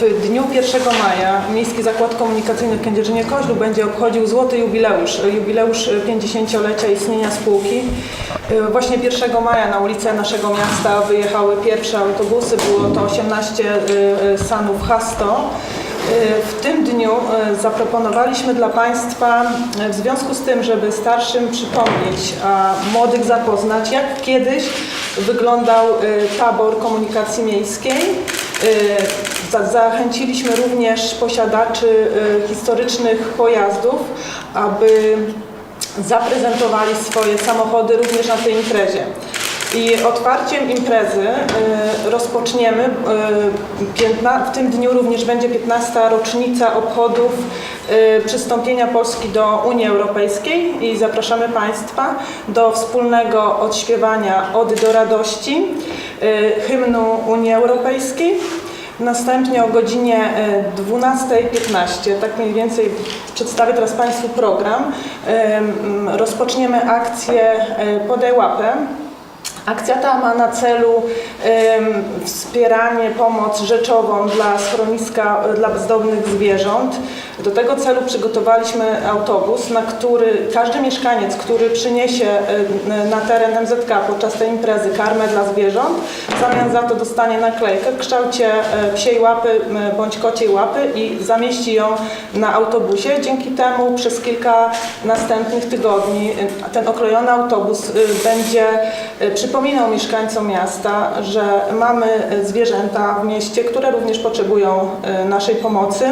W dniu 1 maja Miejski Zakład Komunikacyjny w Kędzierzynie-Koźlu będzie obchodził złoty jubileusz, jubileusz 50-lecia istnienia spółki. Właśnie 1 maja na ulicę naszego miasta wyjechały pierwsze autobusy, było to 18 y, sanów Hasto. W tym dniu e, zaproponowaliśmy dla Państwa, e, w związku z tym, żeby starszym przypomnieć, a młodych zapoznać, jak kiedyś wyglądał e, tabor komunikacji miejskiej. Za- Zachęciliśmy również posiadaczy e, historycznych pojazdów, aby zaprezentowali swoje samochody również na tej imprezie. I otwarciem imprezy y, rozpoczniemy, y, w tym dniu również będzie 15. rocznica obchodów y, przystąpienia Polski do Unii Europejskiej i zapraszamy Państwa do wspólnego odśpiewania Ody do radości, y, hymnu Unii Europejskiej. Następnie o godzinie e, 12.15, tak mniej więcej przedstawię teraz Państwu program, em, rozpoczniemy akcję Podaj łapę. Akcja ta ma na celu wspieranie, pomoc rzeczową dla schroniska dla bezdomnych zwierząt. Do tego celu przygotowaliśmy autobus, na który każdy mieszkaniec, który przyniesie e, na teren MZK podczas tej imprezy karmę dla zwierząt, w zamian za to dostanie naklejkę w kształcie e, psiej łapy bądź kociej łapy i zamieści ją na autobusie. Dzięki temu przez kilka następnych tygodni e, ten okrojony autobus e, będzie przypominał mieszkańcom miasta, że mamy zwierzęta w mieście, które również potrzebują naszej pomocy.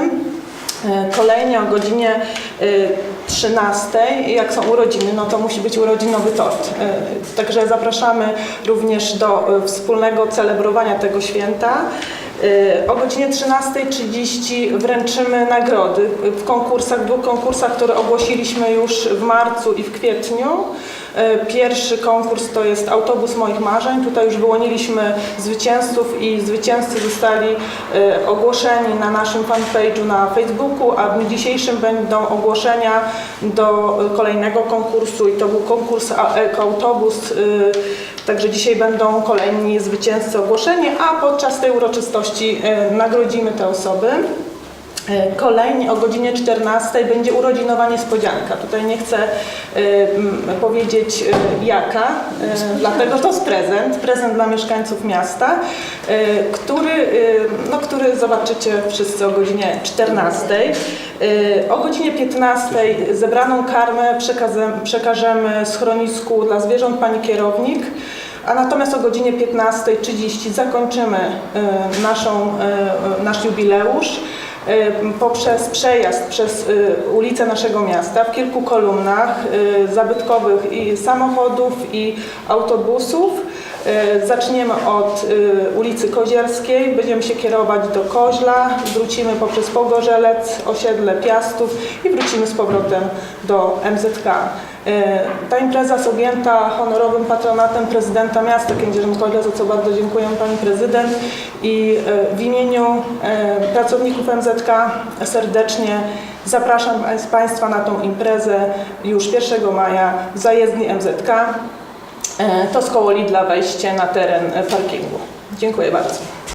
E, Kolejnie o godzinie e, 13, jak są urodziny, no to musi być urodzinowy tort. E, Także zapraszamy również do e, wspólnego celebrowania tego święta. E, O godzinie 13.30 wręczymy nagrody w konkursach, w dwóch konkursach, które ogłosiliśmy już w marcu i w kwietniu. E, Pierwszy konkurs to jest Autobus Moich Marzeń. Tutaj już wyłoniliśmy zwycięzców i zwycięzcy zostali e, ogłoszeni na naszym fanpage'u na Facebooku, a w dniu dzisiejszym będą ogłoszenia do kolejnego konkursu i to był konkurs Ekoautobus. e, Także dzisiaj będą kolejni zwycięzcy ogłoszeni, a podczas tej uroczystości nagrodzimy te osoby. E, Kolejnie o godzinie 14 będzie urodzinowa niespodzianka. Tutaj nie chcę m, powiedzieć e, jaka, e, dlatego to jest prezent, prezent dla mieszkańców miasta, e, który, e, no, który zobaczycie wszyscy o godzinie 14. E, O godzinie 15 zebraną karmę przekażemy schronisku dla zwierząt pani kierownik. A natomiast o godzinie 15.30 zakończymy e, naszą, e, nasz jubileusz poprzez przejazd przez e, ulice naszego miasta w kilku kolumnach e, zabytkowych i samochodów i autobusów. E, Zaczniemy od e, ulicy Kozierskiej, będziemy się kierować do Koźla, wrócimy poprzez Pogorzelec, osiedle Piastów i wrócimy z powrotem do MZK. E, Ta impreza jest objęta honorowym patronatem prezydenta miasta Kędzierzyn-Koźla, za co bardzo dziękuję Pani Prezydent i e, w imieniu e, pracowników MZK serdecznie zapraszam Państwa na tą imprezę już 1 maja w zajezdni MZK. To z koło Lidla wejście na teren parkingu. Dziękuję bardzo.